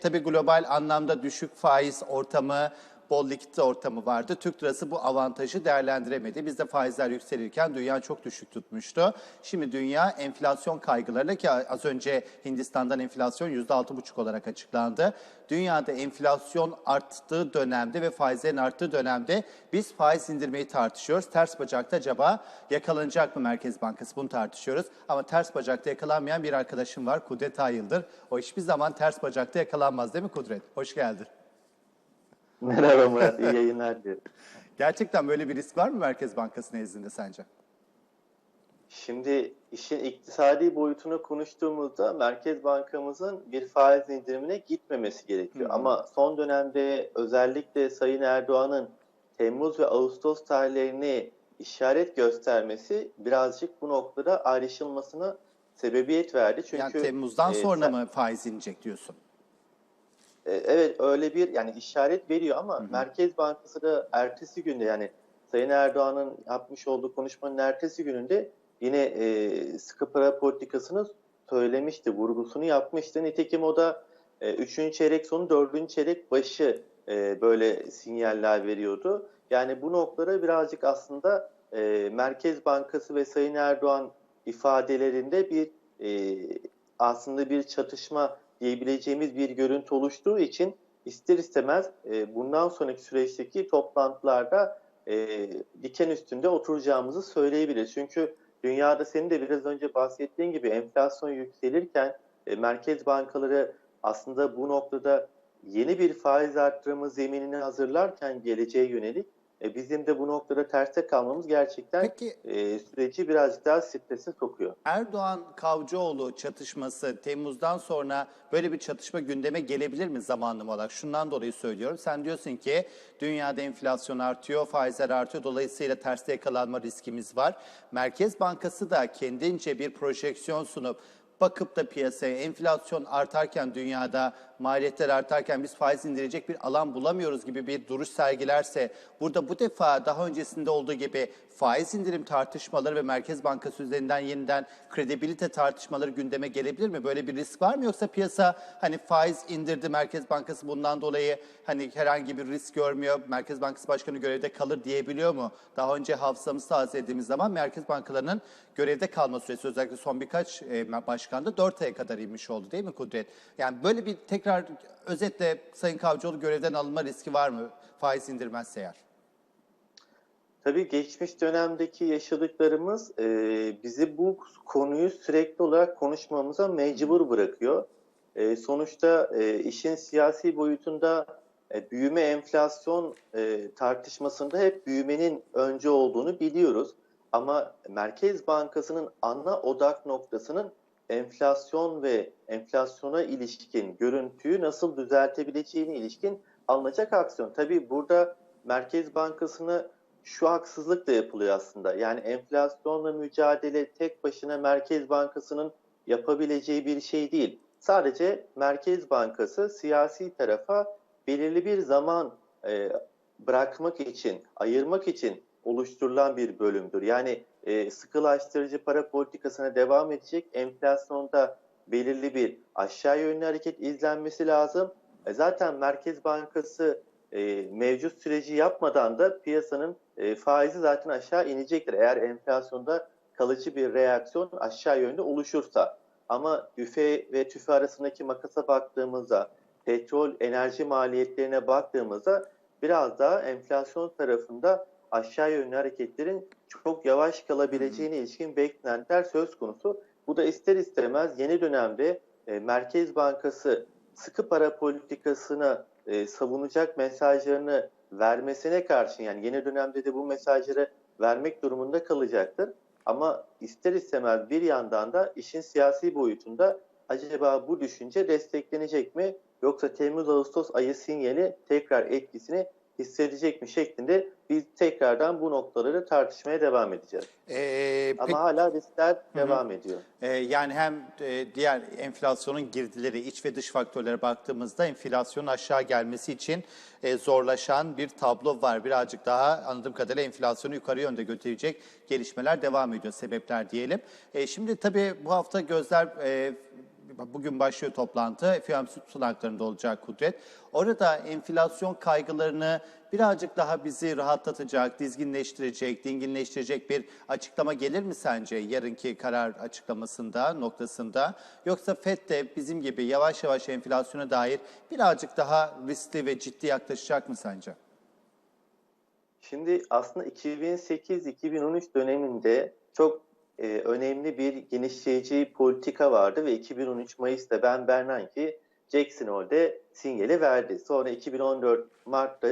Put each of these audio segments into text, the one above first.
tabii global anlamda düşük faiz ortamı, bol likit ortamı vardı. Türk lirası bu avantajı değerlendiremedi. Bizde faizler yükselirken dünya çok düşük tutmuştu. Şimdi dünya enflasyon kaygılarıyla ki az önce Hindistan'dan enflasyon %6,5 olarak açıklandı. Dünyada enflasyon arttığı dönemde ve faizlerin arttığı dönemde biz faiz indirmeyi tartışıyoruz. Ters bacakta acaba yakalanacak mı Merkez Bankası bunu tartışıyoruz. Ama ters bacakta yakalanmayan bir arkadaşım var Kudret Ayıldır. O hiçbir zaman ters bacakta yakalanmaz değil mi Kudret? Hoş geldin. Merhaba Murat, iyi yayınlar dilerim. Gerçekten böyle bir risk var mı Merkez Bankası nezdinde sence? Şimdi işin iktisadi boyutunu konuştuğumuzda Merkez Bankamızın bir faiz indirimine gitmemesi gerekiyor. Hı hı. Ama son dönemde özellikle Sayın Erdoğan'ın Temmuz ve Ağustos tarihlerini işaret göstermesi birazcık bu noktada ayrışılmasına sebebiyet verdi. Çünkü yani Temmuz'dan e, sonra mı faiz inecek diyorsun? E, Evet öyle bir yani işaret veriyor ama Merkez Bankası da ertesi günde yani Sayın Erdoğan'ın yapmış olduğu konuşmanın ertesi gününde yine e, sıkı para politikasını söylemişti, vurgusunu yapmıştı. Nitekim o da e, üçüncü çeyrek sonu, dördüncü çeyrek başı e, böyle sinyaller veriyordu. Yani bu noktada birazcık aslında e, Merkez Bankası ve Sayın Erdoğan ifadelerinde bir e, aslında bir çatışma diyebileceğimiz bir görüntü oluştuğu için ister istemez e, bundan sonraki süreçteki toplantılarda e, diken üstünde oturacağımızı söyleyebiliriz. Çünkü dünyada senin de biraz önce bahsettiğin gibi enflasyon yükselirken e, merkez bankaları aslında bu noktada yeni bir faiz arttırımı zeminini hazırlarken geleceğe yönelik e, bizim de bu noktada terste kalmamız gerçekten Peki e, süreci birazcık daha strese sokuyor. Erdoğan Kavcıoğlu çatışması Temmuz'dan sonra böyle bir çatışma gündeme gelebilir mi zamanlama olarak? Şundan dolayı söylüyorum. Sen diyorsun ki dünyada enflasyon artıyor, faizler artıyor. Dolayısıyla terste yakalanma riskimiz var. Merkez Bankası da kendince bir projeksiyon sunup bakıp da piyasaya enflasyon artarken dünyada maliyetler artarken biz faiz indirecek bir alan bulamıyoruz gibi bir duruş sergilerse burada bu defa daha öncesinde olduğu gibi faiz indirim tartışmaları ve Merkez Bankası üzerinden yeniden kredibilite tartışmaları gündeme gelebilir mi? Böyle bir risk var mı yoksa piyasa hani faiz indirdi Merkez Bankası bundan dolayı hani herhangi bir risk görmüyor. Merkez Bankası Başkanı görevde kalır diyebiliyor mu? Daha önce hafızamızı tazelediğimiz zaman Merkez Bankalarının görevde kalma süresi özellikle son birkaç e, başkanda 4 aya kadar inmiş oldu değil mi Kudret? Yani böyle bir tekrar özetle Sayın Kavcıoğlu görevden alınma riski var mı faiz indirmezse eğer? Tabii geçmiş dönemdeki yaşadıklarımız e, bizi bu konuyu sürekli olarak konuşmamıza mecbur bırakıyor. E, sonuçta e, işin siyasi boyutunda e, büyüme enflasyon e, tartışmasında hep büyümenin önce olduğunu biliyoruz. Ama Merkez Bankası'nın ana odak noktasının enflasyon ve enflasyona ilişkin görüntüyü nasıl düzeltebileceğine ilişkin alınacak aksiyon. Tabii burada Merkez Bankası'nı şu haksızlık da yapılıyor aslında. Yani enflasyonla mücadele tek başına Merkez Bankası'nın yapabileceği bir şey değil. Sadece Merkez Bankası siyasi tarafa belirli bir zaman e, bırakmak için, ayırmak için oluşturulan bir bölümdür. Yani e, sıkılaştırıcı para politikasına devam edecek, enflasyonda belirli bir aşağı yönlü hareket izlenmesi lazım. E, zaten Merkez Bankası e, mevcut süreci yapmadan da piyasanın e, faizi zaten aşağı inecektir. Eğer enflasyonda kalıcı bir reaksiyon aşağı yönde oluşursa. Ama üfe ve tüfe arasındaki makasa baktığımızda, petrol enerji maliyetlerine baktığımızda biraz daha enflasyon tarafında aşağı yönlü hareketlerin çok yavaş kalabileceğine ilişkin beklentiler söz konusu. Bu da ister istemez yeni dönemde e, Merkez Bankası sıkı para politikasını e, savunacak mesajlarını vermesine karşın yani yeni dönemde de bu mesajları vermek durumunda kalacaktır. Ama ister istemez bir yandan da işin siyasi boyutunda acaba bu düşünce desteklenecek mi yoksa Temmuz-Ağustos ayı sinyali tekrar etkisini hissedecek mi şeklinde biz tekrardan bu noktaları tartışmaya devam edeceğiz. Ee, Ama peki- hala riskler devam ediyor. Ee, yani hem e, diğer enflasyonun girdileri, iç ve dış faktörlere baktığımızda enflasyonun aşağı gelmesi için e, zorlaşan bir tablo var. Birazcık daha anladığım kadarıyla enflasyonu yukarı yönde götürecek gelişmeler devam ediyor, sebepler diyelim. E, şimdi tabii bu hafta gözler e, bugün başlıyor toplantı. FOMC tutanaklarında olacak Kudret. Orada enflasyon kaygılarını birazcık daha bizi rahatlatacak, dizginleştirecek, dinginleştirecek bir açıklama gelir mi sence yarınki karar açıklamasında, noktasında? Yoksa FED de bizim gibi yavaş yavaş enflasyona dair birazcık daha riskli ve ciddi yaklaşacak mı sence? Şimdi aslında 2008-2013 döneminde çok e, önemli bir genişleyici politika vardı ve 2013 Mayıs'ta Ben Bernanke Jackson Hole'de sinyali verdi. Sonra 2014 Mart'ta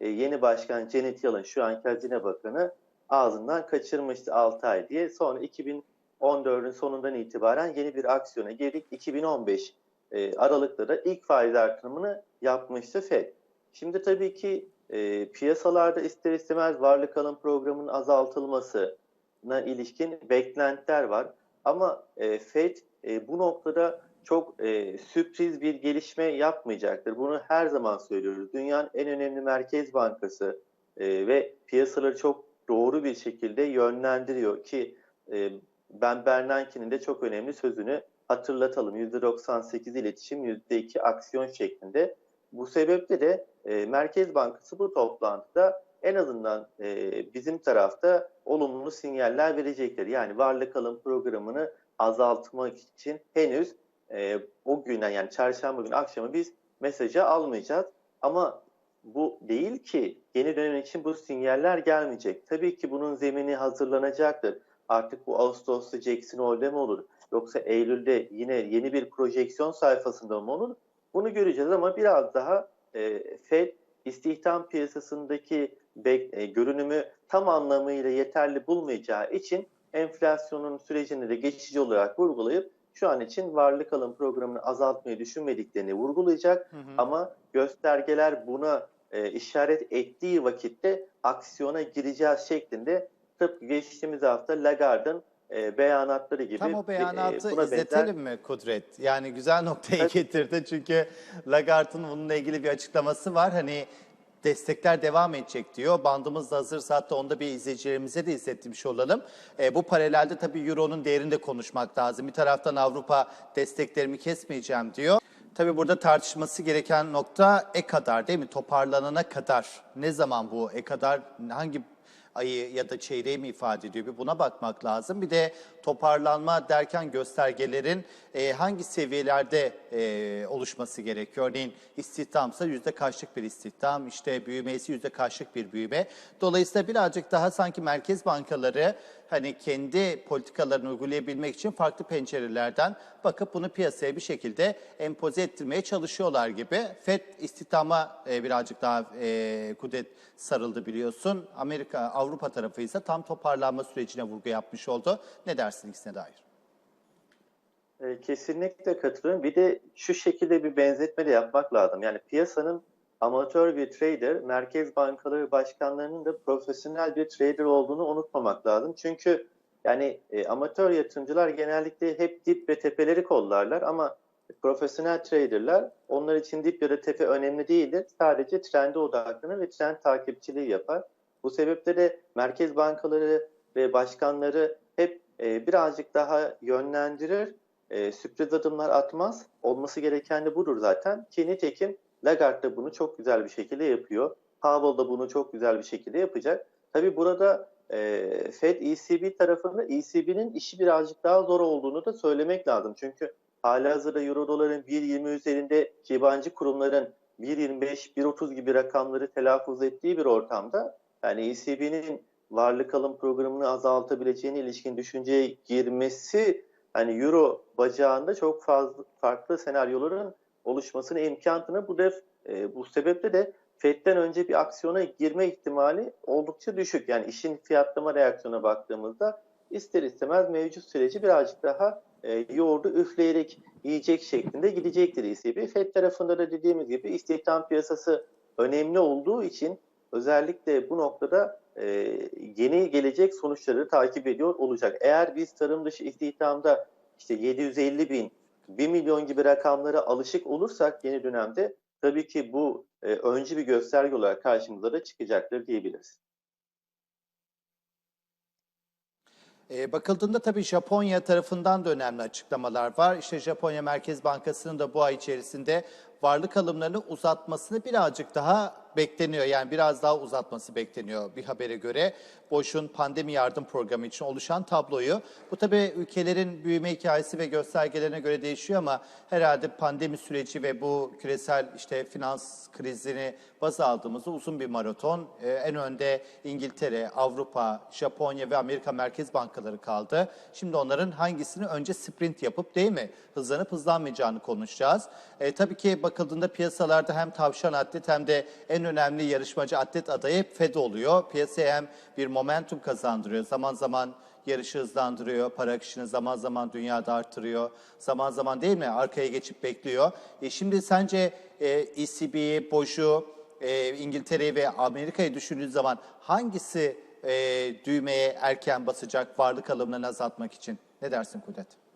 e, yeni başkan Janet Yellen şu anki Hazine Bakanı ağzından kaçırmıştı 6 ay diye. Sonra 2014'ün sonundan itibaren yeni bir aksiyona girdik. 2015 e, Aralık'ta da ilk faiz artırımını yapmıştı FED. Şimdi tabii ki e, piyasalarda ister istemez varlık alım programının azaltılmasına ilişkin beklentiler var. Ama e, FED e, bu noktada çok e, sürpriz bir gelişme yapmayacaktır. Bunu her zaman söylüyoruz. Dünyanın en önemli merkez bankası ve piyasaları çok doğru bir şekilde yönlendiriyor ki ben Bernanke'nin de çok önemli sözünü hatırlatalım. %98 iletişim, %2 aksiyon şeklinde. Bu sebeple de Merkez Bankası bu toplantıda en azından e, bizim tarafta olumlu sinyaller verecektir. Yani varlık alım programını azaltmak için henüz e, o günden yani çarşamba günü akşamı biz mesajı almayacağız. Ama bu değil ki yeni dönem için bu sinyaller gelmeyecek. Tabii ki bunun zemini hazırlanacaktır. Artık bu Ağustos'ta Jackson Hole'de mi olur? Yoksa Eylül'de yine yeni bir projeksiyon sayfasında mı olur? Bunu göreceğiz ama biraz daha e, FED istihdam piyasasındaki e, görünümü tam anlamıyla yeterli bulmayacağı için enflasyonun sürecini de geçici olarak vurgulayıp şu an için varlık alım programını azaltmayı düşünmediklerini vurgulayacak. Hı hı. Ama göstergeler buna e, işaret ettiği vakitte aksiyona gireceğiz şeklinde tıpkı geçtiğimiz hafta Lagarde'ın e, beyanatları gibi. Tam o beyanatı e, buna izletelim benzer... mi Kudret? Yani güzel noktaya Evet. getirdi çünkü Lagarde'ın bununla ilgili bir açıklaması var. Hani destekler devam edecek diyor. Bandımız da hazırsa hatta onda bir izleyicilerimize de izletmiş olalım. E, bu paralelde tabii Euro'nun değerini de konuşmak lazım. Bir taraftan Avrupa desteklerimi kesmeyeceğim diyor. Tabii burada tartışması gereken nokta e kadar değil mi? Toparlanana kadar. Ne zaman bu e kadar hangi ayı ya da çeyreği mi ifade ediyor? Bir buna bakmak lazım. Bir de toparlanma derken göstergelerin e, hangi seviyelerde e, oluşması gerekiyor? Örneğin istihdamsa yüzde kaçlık bir istihdam, işte büyümesi yüzde kaçlık bir büyüme. Dolayısıyla birazcık daha sanki merkez bankaları hani kendi politikalarını uygulayabilmek için farklı pencerelerden bakıp bunu piyasaya bir şekilde empoze ettirmeye çalışıyorlar gibi. FED istihdama e, birazcık daha e, kudret sarıldı biliyorsun. Amerika, Avrupa tarafı ise tam toparlanma sürecine vurgu yapmış oldu. Ne dersin ikisine dair? E, Kesinlikle katılıyorum. Bir de şu şekilde bir benzetme de yapmak lazım. Yani piyasanın amatör bir trader, merkez bankaları başkanlarının da profesyonel bir trader olduğunu unutmamak lazım. Çünkü yani e, amatör yatırımcılar genellikle hep dip ve tepeleri kollarlar ama profesyonel traderlar onlar için dip ya da tepe önemli değildir. Sadece trende odaklanır ve trend takipçiliği yapar. Bu sebeple de merkez bankaları ve başkanları hep e, birazcık daha yönlendirir, e, sürpriz adımlar atmaz. Olması gereken de budur zaten. Ki nitekim Lagarde da bunu çok güzel bir şekilde yapıyor. Powell da bunu çok güzel bir şekilde yapacak. Tabii burada e, Fed ECB tarafında ECB'nin işi birazcık daha zor olduğunu da söylemek lazım. Çünkü halihazırda Euro doların 1.20 üzerinde yabancı kurumların 1.25, 1.30 gibi rakamları telaffuz ettiği bir ortamda yani ECB'nin varlık alım programını azaltabileceğine ilişkin düşünceye girmesi hani Euro bacağında çok fazla farklı senaryoların oluşmasına imkan tanır. Bu, def, e, bu sebeple de FED'den önce bir aksiyona girme ihtimali oldukça düşük. Yani işin fiyatlama reaksiyona baktığımızda ister istemez mevcut süreci birazcık daha e, yoğurdu üfleyerek yiyecek şeklinde gidecektir ECB. FED tarafında da dediğimiz gibi istihdam piyasası önemli olduğu için özellikle bu noktada e, yeni gelecek sonuçları takip ediyor olacak. Eğer biz tarım dışı istihdamda işte 750 bin 1 milyon gibi rakamlara alışık olursak yeni dönemde tabii ki bu e, öncü bir gösterge olarak karşımıza da çıkacaktır diyebiliriz. E, bakıldığında tabii Japonya tarafından da önemli açıklamalar var. İşte Japonya Merkez Bankası'nın da bu ay içerisinde varlık alımlarını uzatmasını birazcık daha bekleniyor. Yani biraz daha uzatması bekleniyor bir habere göre. Boş'un pandemi yardım programı için oluşan tabloyu. Bu tabii ülkelerin büyüme hikayesi ve göstergelerine göre değişiyor ama herhalde pandemi süreci ve bu küresel işte finans krizini baz aldığımızda uzun bir maraton. Ee, en önde İngiltere, Avrupa, Japonya ve Amerika Merkez Bankaları kaldı. Şimdi onların hangisini önce sprint yapıp değil mi hızlanıp hızlanmayacağını konuşacağız. Ee, tabii ki bakıldığında piyasalarda hem tavşan atlet hem de en önemli yarışmacı atlet adayı Fed oluyor. Piyasaya hem bir momentum kazandırıyor. Zaman zaman yarışı hızlandırıyor, para akışını zaman zaman dünyada artırıyor. Zaman zaman değil mi arkaya geçip bekliyor. E şimdi sence e, ECB'yi, BOJ'u, e, İngiltere'yi ve Amerika'yı düşündüğün zaman hangisi e, düğmeye erken basacak varlık alımlarını azaltmak için? Ne dersin Kudret?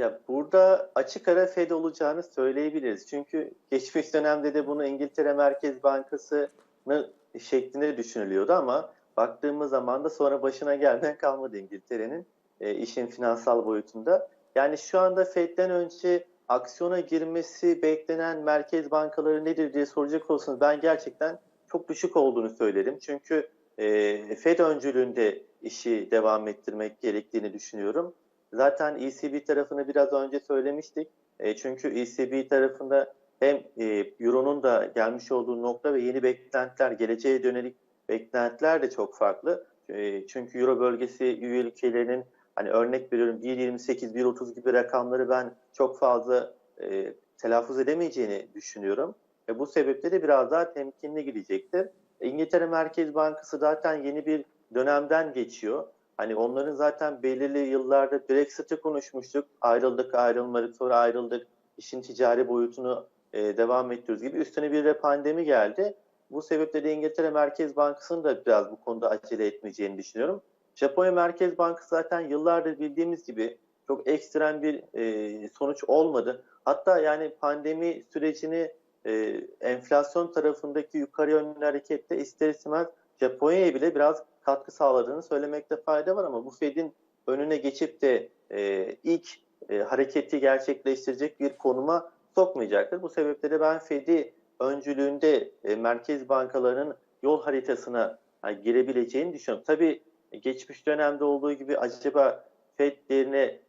Ya burada açık ara Fed olacağını söyleyebiliriz. Çünkü geçmiş dönemde de bunu İngiltere Merkez Bankası'nı şeklinde düşünülüyordu ama baktığımız zaman da sonra başına gelmeyen kalmadı İngiltere'nin e, işin finansal boyutunda. Yani şu anda Fed'den önce aksiyona girmesi beklenen merkez bankaları nedir diye soracak olsanız ben gerçekten çok düşük olduğunu söylerim. Çünkü e, Fed öncülüğünde işi devam ettirmek gerektiğini düşünüyorum. Zaten ECB tarafını biraz önce söylemiştik. E, çünkü ECB tarafında hem e, Euro'nun da gelmiş olduğu nokta ve yeni beklentiler, geleceğe dönelik beklentiler de çok farklı. E, çünkü Euro bölgesi üye ülkelerinin hani örnek veriyorum 1.28, 1.30 gibi rakamları ben çok fazla e, telaffuz edemeyeceğini düşünüyorum. Ve bu sebeple de biraz daha temkinli gidecektir. İngiltere Merkez Bankası zaten yeni bir dönemden geçiyor. Hani onların zaten belirli yıllarda Brexit'i konuşmuştuk. Ayrıldık, ayrılmadık, sonra ayrıldık. İşin ticari boyutunu e, devam ettiriyoruz gibi. Üstüne bir de pandemi geldi. Bu sebeple de İngiltere Merkez Bankası'nın da biraz bu konuda acele etmeyeceğini düşünüyorum. Japonya Merkez Bankası zaten yıllardır bildiğimiz gibi çok ekstrem bir e, sonuç olmadı. Hatta yani pandemi sürecini e, enflasyon tarafındaki yukarı yönlü harekette ister istemez Japonya'ya bile biraz katkı sağladığını söylemekte fayda var ama bu Fed'in önüne geçip de e, ilk e, hareketi gerçekleştirecek bir konuma sokmayacaktır. Bu sebeple ben Fed'i öncülüğünde e, merkez bankalarının yol haritasına yani, girebileceğini düşünüyorum. Tabii geçmiş dönemde olduğu gibi acaba Fed yerine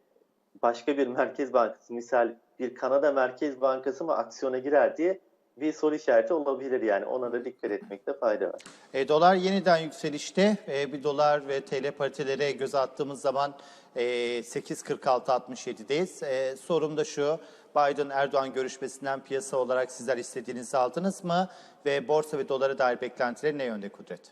başka bir merkez bankası misal bir Kanada Merkez Bankası mı aksiyona girer diye bir soru işareti olabilir yani ona da dikkat etmekte fayda var. E, dolar yeniden yükselişte. E, bir dolar ve TL paritelere göz attığımız zaman e, 8.46.67'deyiz. E, sorum da şu. Biden-Erdoğan görüşmesinden piyasa olarak sizler istediğinizi aldınız mı? Ve borsa ve dolara dair beklentileri ne yönde Kudret?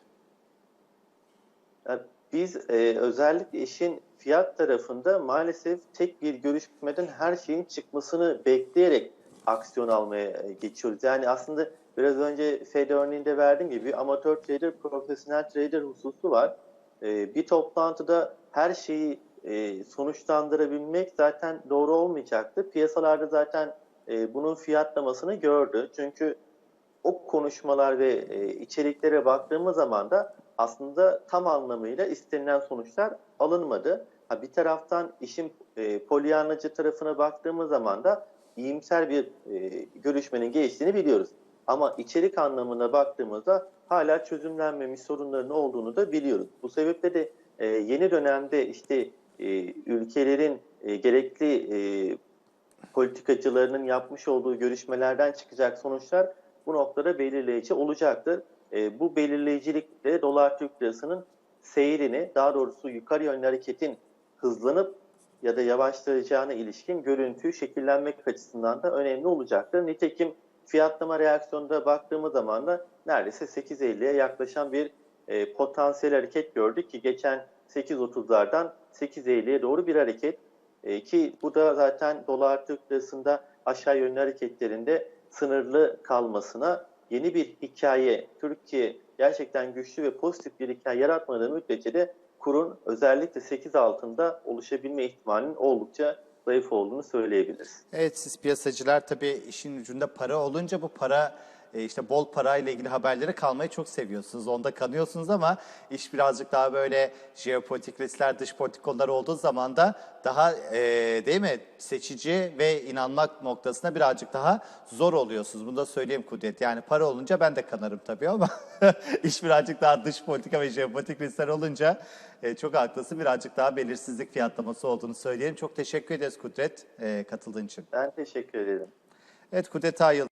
Yani biz e, özellikle işin fiyat tarafında maalesef tek bir görüşmeden her şeyin çıkmasını bekleyerek aksiyon almaya e, geçiyoruz. Yani aslında biraz önce Fed örneğinde verdiğim gibi amatör trader, profesyonel trader hususu var. E, bir toplantıda her şeyi e, sonuçlandırabilmek zaten doğru olmayacaktı. Piyasalarda zaten bunun fiyatlamasını gördü. Çünkü o konuşmalar ve içeriklere baktığımız zaman da aslında tam anlamıyla istenilen sonuçlar alınmadı. Ha, bir taraftan işin e, polyanacı tarafına baktığımız zaman da iyimser bir e, görüşmenin geçtiğini biliyoruz. Ama içerik anlamına baktığımızda hala çözümlenmemiş sorunların olduğunu da biliyoruz. Bu sebeple de e, yeni dönemde işte e, ülkelerin e, gerekli e, politikacılarının yapmış olduğu görüşmelerden çıkacak sonuçlar bu noktada belirleyici olacaktır. E, bu belirleyicilikle dolar Türk lirasının seyrini daha doğrusu yukarı yönlü hareketin hızlanıp ya da yavaşlayacağına ilişkin görüntüyü şekillenmek açısından da önemli olacaktır. Nitekim fiyatlama reaksiyonunda baktığımız zaman da neredeyse 8.50'ye yaklaşan bir e, potansiyel hareket gördük ki geçen 8.30'lardan 8.50'ye doğru bir hareket e, ki bu da zaten dolar Türk lirasında aşağı yönlü hareketlerinde sınırlı kalmasına yeni bir hikaye Türkiye gerçekten güçlü ve pozitif bir hikaye yaratmadığı müddetçe de kurun özellikle 8 altında oluşabilme ihtimalinin oldukça zayıf olduğunu söyleyebiliriz. Evet siz piyasacılar tabii işin ucunda para olunca bu para e, işte bol parayla ilgili haberlere kalmayı çok seviyorsunuz. Onda kanıyorsunuz ama iş birazcık daha böyle jeopolitik riskler, dış politik konular olduğu zaman da daha e, değil mi seçici ve inanmak noktasına birazcık daha zor oluyorsunuz. Bunu da söyleyeyim Kudret. Yani para olunca ben de kanarım tabii ama iş birazcık daha dış politika ve jeopolitik riskler olunca e, çok haklısın. Birazcık daha belirsizlik fiyatlaması olduğunu söyleyelim. Çok teşekkür ederiz Kudret e, katıldığın için. Ben teşekkür ederim. Evet Kudret Ayıl